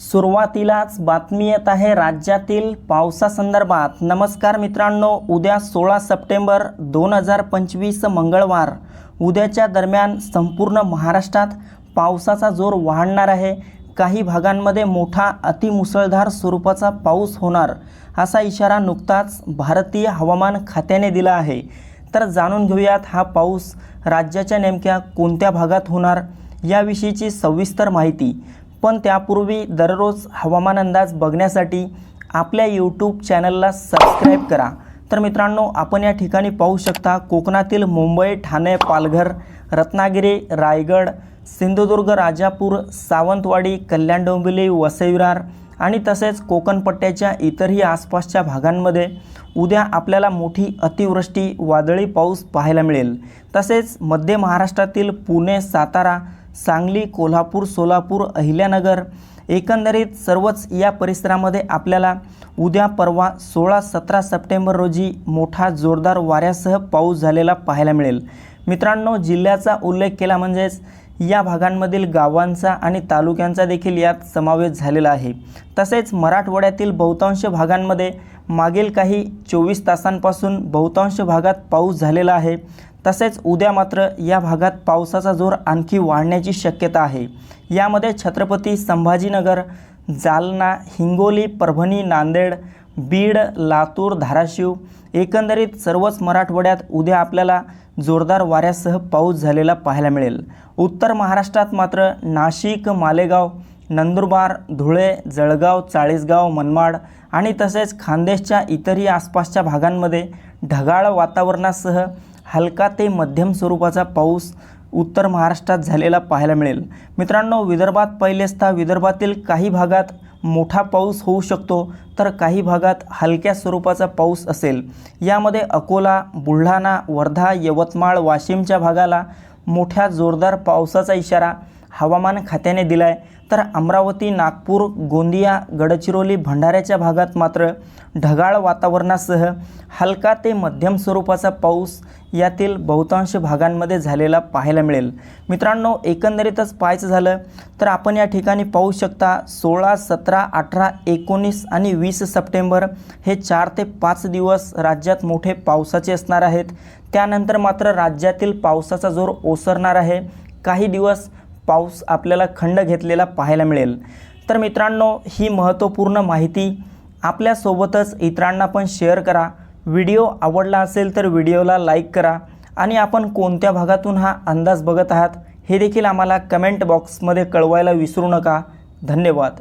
सुरुवातीलाच बातमी येत आहे राज्यातील पावसासंदर्भात. नमस्कार मित्रांनो उद्या सोळा सप्टेंबर दोन हजार पंचवीस मंगळवार. उद्याच्या दरम्यान संपूर्ण महाराष्ट्रात पावसाचा जोर वाढणार आहे. काही भागांमध्ये मोठा अतिमुसळधार स्वरूपाचा पाऊस होणार असा इशारा नुकताच भारतीय हवामान खात्याने दिला आहे. तर जाणून घेऊयात हा पाऊस राज्याच्या नेमक्या कोणत्या भागात होणार याविषयीची सविस्तर माहिती. पण त्यापूर्वी दररोज हवामान अंदाज बघण्यासाठी आपल्या यूट्यूब चॅनलला सबस्क्राईब करा. तर मित्रांनो आपण या ठिकाणी पाहू शकता कोकणातील मुंबई ठाणे पालघर रत्नागिरी रायगड सिंधुदुर्ग राजापूर सावंतवाडी कल्याण डोंबिवली वसईविरार आणि तसेच कोकणपट्ट्याच्या इतरही आसपासच्या भागांमध्ये उद्या आपल्याला मोठी अतिवृष्टी वादळी पाऊस पाहायला मिळेल. तसेच मध्य महाराष्ट्रातील पुणे सातारा सांगली कोल्हापूर सोलापूर अहिल्यानगर. एकंदरीत सर्वच या परिसरामध्ये आपल्याला उद्या परवा सोळा सतरा सप्टेंबर रोजी मोठा जोरदार वाऱ्यासह पाऊस झालेला पाहायला मिळेल. मित्रांनो जिल्ह्याचा उल्लेख केला म्हणजेच या भागांमधील गावांचा आणि तालुक्यांचा देखील यात समावेश झालेला आहे. तसेच मराठवाड्यातील बहुतांश भागांमध्ये मागील काही चोवीस तासांपासून बहुतांश भागात पाऊस झालेला आहे. तसेच उद्या मात्र या भागात पावसाचा जोर आणखी वाढण्याची शक्यता आहे. यामध्ये छत्रपती संभाजीनगर जालना हिंगोली परभणी नांदेड बीड लातूर धाराशिव एकंदरीत सर्वच मराठवाड्यात उद्या आपल्याला जोरदार वाऱ्यासह पाऊस झालेला पाहायला मिळेल. उत्तर महाराष्ट्रात मात्र नाशिक मालेगाव नंदुरबार धुळे जळगाव चाळीसगाव मनमाड आणि तसेच खानदेशच्या इतरही आसपासच्या भागांमध्ये ढगाळ वातावरणासह हलका ते मध्यम स्वरूपाचा पाऊस उत्तर महाराष्ट्रात झालेला पाहायला मिळेल. मित्रांनो विदर्भात पहिलेचता विदर्भातील काही भागात मोठा पाऊस होऊ शकतो तर काही भागात हलक्या स्वरूपाचा पाऊस असेल. यामध्ये अकोला बुलढाणा वर्धा यवतमाळ वाशिमच्या भागाला मोठ्या जोरदार पावसाचा इशारा हवामान खात्याने दिला आहे तर अमरावती नागपूर गोंदिया गडचिरोली भंडाऱ्याच्या भागात मात्र ढगाळ वातावरणासह हलका ते मध्यम स्वरूपाचा पाऊस यातील बहुतांश भागांमध्ये झालेला पाहायला मिळेल. मित्रांनो एकंदरीतच पाहायचं झालं तर आपण या ठिकाणी पाहू शकता सोळा सतरा अठरा एकोणीस आणि वीस सप्टेंबर हे चार ते पाच दिवस राज्यात मोठे पावसाचे असणार आहेत. त्यानंतर मात्र राज्यातील पावसाचा जोर ओसरणार आहे. काही दिवस पाऊस आपल्याला खंड घेतलेला पाहायला मिळेल. तर मित्रांनो ही महत्त्वपूर्ण माहिती आपल्यासोबतच इतरांना पण शेअर करा. व्हिडिओ आवडला असेल तर व्हिडिओला लाईक करा आणि आपण कोणत्या भागातून हा अंदाज बघत आहात हे देखील आम्हाला कमेंट बॉक्समध्ये कळवायला विसरू नका. धन्यवाद.